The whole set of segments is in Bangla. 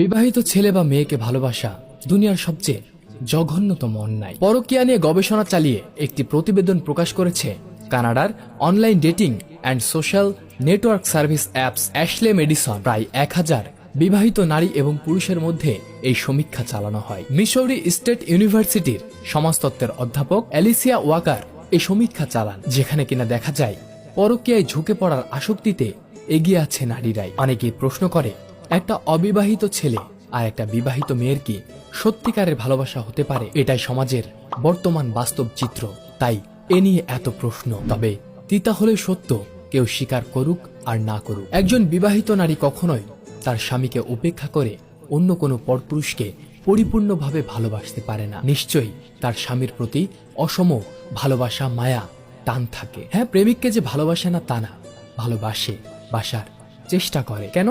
বিবাহিত ছেলে বা মেয়েকে ভালোবাসা দুনিয়ার সবচেয়ে জঘন্যতম অন্যায়। পরকীয়া নিয়ে গবেষণা চালিয়ে একটি প্রতিবেদন প্রকাশ করেছে কানাডার online dating and social network service apps Ashley Madison. প্রায় এক হাজার বিবাহিত নারী এবং পুরুষের মধ্যে এই সমীক্ষা চালানো হয়। মিসৌরি স্টেট ইউনিভার্সিটির সমাজতত্ত্বের অধ্যাপক অ্যালিসিয়া ওয়াকার এই সমীক্ষা চালান, যেখানে কিনা দেখা যায়, পরকীয়ায় ঝুঁকে পড়ার আসক্তিতে এগিয়ে আছে নারীরাই। অনেকেই প্রশ্ন করে একটা অবিবাহিত ছেলে আর একটা বিবাহিত মেয়ের কি সত্যিকারের ভালোবাসা হতে পারে? এটাই সমাজের বর্তমান বাস্তব চিত্র। তাই এ নিয়ে এত প্রশ্ন। তবে তিতা হলে সত্য, কেউ স্বীকার করুক আর না করুক। একজন বিবাহিত নারী কখনোই তার স্বামীকে উপেক্ষা করে অন্য কোনো পরপুরুষকে পরিপূর্ণভাবে ভালোবাসতে পারে না। নিশ্চয়ই তার স্বামীর প্রতি অসম ভালোবাসা, মায়া, টান থাকে। হ্যাঁ প্রেমিককে যে ভালোবাসে না তা না, ভালোবাসে, বাসার চেষ্টা করে। কেন?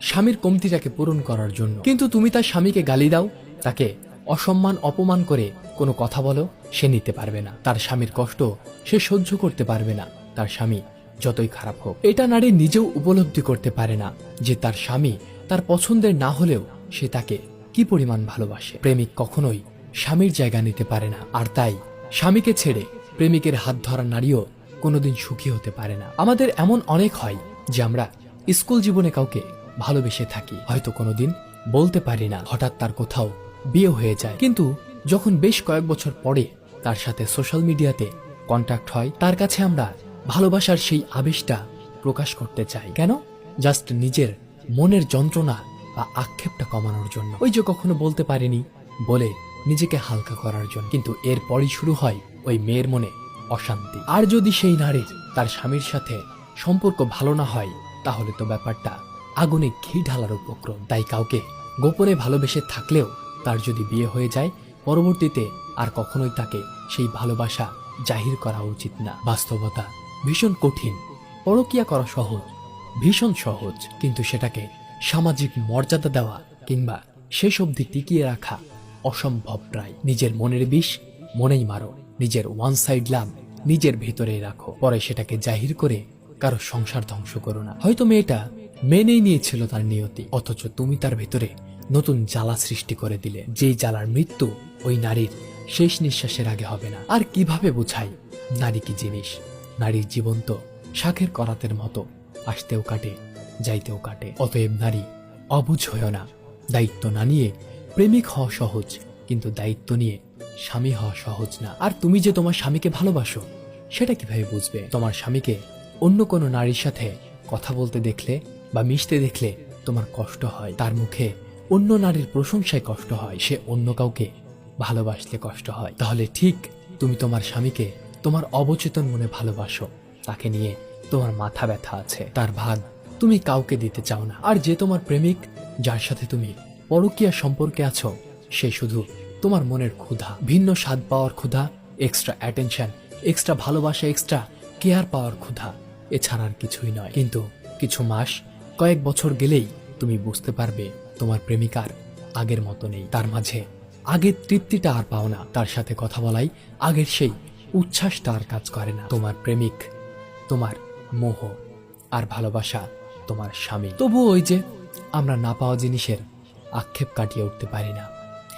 স্বামীর কমতিটাকে পূরণ করার জন্য। কিন্তু তুমি তার স্বামীকে গালি দাও, তাকে অসম্মান, অপমান করে কোনো কথা বলো, সে নিতে পারবে না। তার স্বামীর কষ্ট সে সহ্য করতে পারবে না। তার স্বামী যতই খারাপ হোক, এটা নারী নিজেও উপলব্ধি করতে পারে না যে তার স্বামী তার পছন্দের না হলেও সে তাকে কি পরিমাণ ভালোবাসে। প্রেমিক কখনোই স্বামীর জায়গা নিতে পারে না, আর তাই স্বামীকে ছেড়ে প্রেমিকের হাত ধরা নারীও কোনোদিন সুখী হতে পারে না। আমাদের এমন অনেক হয় যে আমরা স্কুল জীবনে কাউকে ভালোবেসে থাকি। হয়তো কোনোদিন বলতে পারি না, হঠাৎ তার কোথাও বিয়ে হয়ে যায়। কিন্তু যখন বেশ কয়েক বছর পরে তার সাথে সোশ্যাল মিডিয়াতে কন্ট্যাক্ট হয়, তার কাছে আমরা ভালোবাসার সেই আবেশটা প্রকাশ করতে চাই। কেন? জাস্ট নিজের মনের যন্ত্রণা বা আক্ষেপটা কমানোর জন্য। ওই যে কখনো বলতে পারিনি বলে নিজেকে হালকা করার জন্য। কিন্তু এরপরই শুরু হয় ওই মেয়ের মনে অশান্তি। আর যদি সেই নারীর তার স্বামীর সাথে সম্পর্ক ভালো না হয়, তাহলে তো ব্যাপারটা আগুনে ঘি ঢালার উপক্রম। তাই কাউকে গোপনে ভালোবেসে থাকলেও তার যদি বিয়ে হয়ে যায়, পরবর্তীতে আর কখনোই তাকে সেই ভালোবাসা জাহির করা উচিত না। বাস্তবতা ভীষণ কঠিন, পরকিয়া করা সহজ, ভীষণ সহজ। কিন্তু সেটাকে সামাজিক মর্যাদা দেওয়া কিংবা শেষ অবধি টিকিয়ে রাখা অসম্ভব প্রায়। নিজের মনের বিষ মনেই মারো, নিজের ওয়ান সাইড লাভ নিজের ভেতরেই রাখো। পরে সেটাকে জাহির করে কারও সংসার ধ্বংস করো না। হয়তো মেয়েটা মেনেই নিয়েছিল তার নিয়তি। অথচ তুমি তার ভেতরে নতুন জ্বালা সৃষ্টি করে দিলে। যেই জ্বালার মৃত্যু ওই নারীর শেষ নিঃশ্বাসের আগে হবে না। আর কীভাবে বোঝাই? নারী কি জিনিস? নারীর জীবন তো শাখের করাতের মতো। আসতেও কাটে, যাইতেও কাটে। অতএব নারী অবুঝ হয়েও না। দায়িত্ব না নিয়ে প্রেমিক হওয়া সহজ, কিন্তু দায়িত্ব নিয়ে স্বামী হওয়া সহজ না। আর তুমি যে তোমার স্বামীকে ভালোবাসো, সেটা কীভাবে বুঝবে? তোমার স্বামীকে অন্য কোনো নারীর সাথে কথা বলতে দেখলে বা মিশতে দেখলে তোমার কষ্ট হয়। তার মুখে অন্য নারীর প্রশংসায় কষ্ট হয়। সে অন্য কাউকে ভালোবাসলে কষ্ট হয়। তাহলে ঠিক তুমি তোমার স্বামীকে তোমার অবচেতন মনে ভালোবাসো। তাকে নিয়ে তোমার মাথা ব্যথা আছে। তার ভাগ তুমি কাউকে দিতে চাও না। আর যে তোমার প্রেমিক, যার সাথে তুমি পরকীয়া সম্পর্কে আছো, সে শুধু তোমার মনের ক্ষুধা। ভিন্ন স্বাদ পাওয়ার ক্ষুধা এক্সট্রা অ্যাটেনশন এক্সট্রা ভালোবাসা এক্সট্রা কেয়ার পাওয়ার ক্ষুধা, এছাড়া আর কিছুই নয়। কিন্তু কিছু মাস কয়েক বছর গেলেই তুমি বুঝতে পারবে তোমার প্রেমিকার আগের মতো নেই তার মাঝে। আগের তৃপ্তিটা আর পাও না। তার সাথে কথা বলাই আগের সেই উচ্ছ্বাসটা আর কাজ করে না। তোমার প্রেমিক তোমার মোহ আর ভালোবাসা তোমার স্বামী। তবু ওই যে আমরা না পাওয়া জিনিসের আক্ষেপ কাটিয়ে উঠতে পারি না।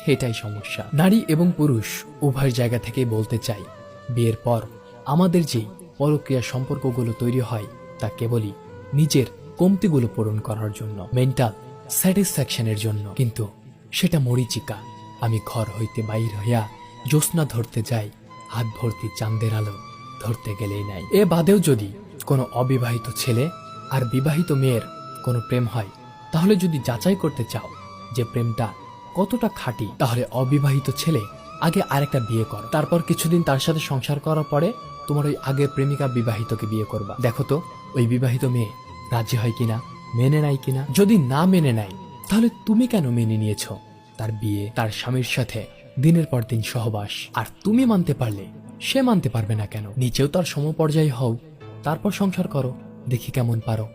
এটাই সমস্যা। নারী এবং পুরুষ উভয় জায়গা থেকে বলতে চাই, বিয়ের পর আমাদের যে পরক্রিয়া সম্পর্কগুলো তৈরি হয় তা কেবলই নিজের কমতিগুলো পূরণ করার জন্য মেন্টাল স্যাটিসফ্যাকশনের জন্য। কিন্তু সেটা মরিচিকা, আমি ঘর হইতে বাইর হইয়া জ্যোৎস্না ধরতে যাই, হাত ভর্তি চাঁদের আলো ধরতে গেলেই নাই। এ বাদেও যদি কোনো অবিবাহিত ছেলে আর বিবাহিত মেয়ের কোনো প্রেম হয়, তাহলে যদি যাচাই করতে চাও যে প্রেমটা কতটা খাঁটি, তাহলে অবিবাহিত ছেলে আগে আরেকটা বিয়ে কর। তারপর কিছুদিন তার সাথে সংসার করার পরে তোমার ওই আগের প্রেমিকা বিবাহিতকে বিয়ে করবা। দেখো তো, ওই বিবাহিত মেয়ে রাজি হয় কিনা, মেনে নেয় কিনা? যদি না মেনে নেয়, তাহলে তুমি কেন মেনে নিয়েছো? তার বিয়ে, তার স্বামীর সাথে দিনের পর দিন সহবাস। আর তুমি মানতে পারলে, সে মানতে পারবে না কেন? নিচেও তার সমপর্যায় হও, তারপর সংসার করো, দেখি কেমন পারো।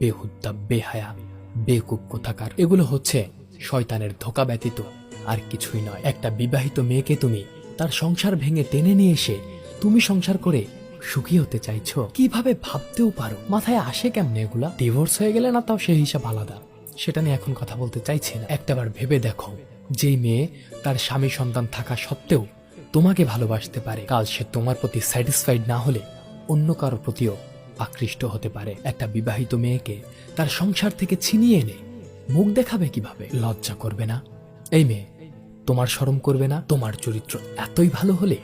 বেহুদ্দা, বেহায়া বেকুব কোথাকার। এগুলো হচ্ছে শয়তানের ধোকা ব্যতীত আর কিছুই নয়। একটা বিবাহিত মেয়েকে তুমি তার সংসার ভেঙে টেনে নিয়ে এসে তুমি সংসার করে সুখী হতে চাইছো? কীভাবে ভাবতেও পারো? মাথায় আসে কেমনে এগুলা? ডিভোর্স হয়ে গেলে না তাও সেই হিসাব আলাদা। সেটা নিয়ে এখন কথা বলতে চাইছি না। একটাবার ভেবে দেখো। যেই মেয়ে তার স্বামী সন্তান থাকা সত্ত্বেও তোমাকে ভালোবাসতে পারে। কাল সে তোমার প্রতি স্যাটিসফাইড না হলে অন্য কারও প্রতিও আকৃষ্ট হতে পারে। একটা বিবাহিত মেয়েকে তার সংসার থেকে ছিনিয়ে এনে মুখ দেখাবে কীভাবে? লজ্জা করবে না। এই মেয়ে তোমার শরম করবে না। তোমার চরিত্র এতই ভালো হলে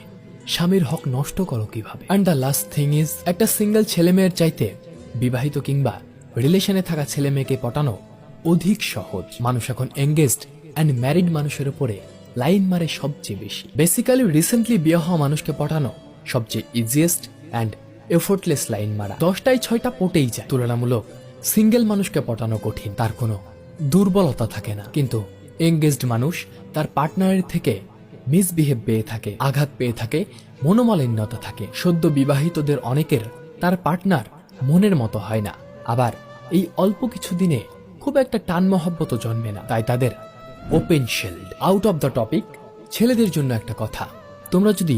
স্বামীর হক নষ্ট করো কীভাবে? And the last thing is একটা সিঙ্গেল ছেলে মেয়ের চাইতে বিবাহিত কিংবা রিলেশনে থাকা ছেলে মেয়েকে পটানো অধিক সহজ। মানুষ এখন এঙ্গেজড অ্যান্ড ম্যারিড মানুষের উপরে লাইন মারে সবচেয়ে বেশি। বেসিক্যালি রিসেন্টলি বিয়ে হওয়া মানুষকে পটানো সবচেয়ে ইজিয়েস্ট অ্যান্ড এফোর্টলেস লাইন মারা। দশটায় ছয়টা পটেই যায়। তুলনামূলক সিঙ্গেল মানুষকে পটানো কঠিন। তার কোনো দুর্বলতা থাকে না। কিন্তু এঙ্গেজড মানুষ তার পার্টনারের থেকে মিসবিহেভ পেয়ে থাকে, আঘাত পেয়ে থাকে, মনোমালিন্যতা থাকে। সদ্য বিবাহিতদের অনেকের তার পার্টনার মনের মতো হয় না। আবার এই অল্প কিছু দিনে খুব একটা টান মহব্বত জন্মে না। তাই তাদের open shield out of the topic ছেলেদের জন্য একটা কথা। তোমরা যদি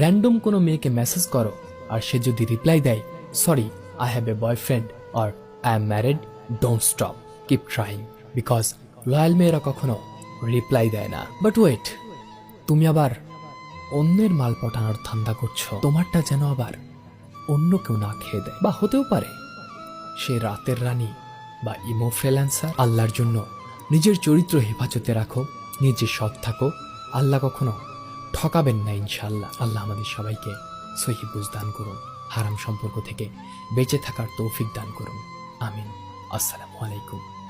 র্যান্ডম কোনো মেয়েকে মেসেজ করো, আর সে যদি রিপ্লাই দেয় sorry I have a boyfriend or I am married don't stop keep trying because loyal মেয়েরা কখনো রিপ্লাই দেয় না। বাট ওয়েট তুমি আবার অন্যের মাল পটানোর ধান্দা করছ। তোমারটা যেন আবার অন্য কেউ না খেয়ে দেয়। বা হতেও পারে, সে রাতের রানী বা ইমো ফ্রিল্যান্সার আল্লাহর জন্য নিজের চরিত্র হেফাজতে রাখো, নিজে সৎ থাকো। আল্লাহ কখনো ঠকাবেন না ইনশাল্লাহ আল্লাহ আমাদের সবাইকে সহি বুঝ দান করুন, হারাম সম্পর্ক থেকে বেঁচে থাকার তৌফিক দান করুন। আমিন। আসসালামু আলাইকুম।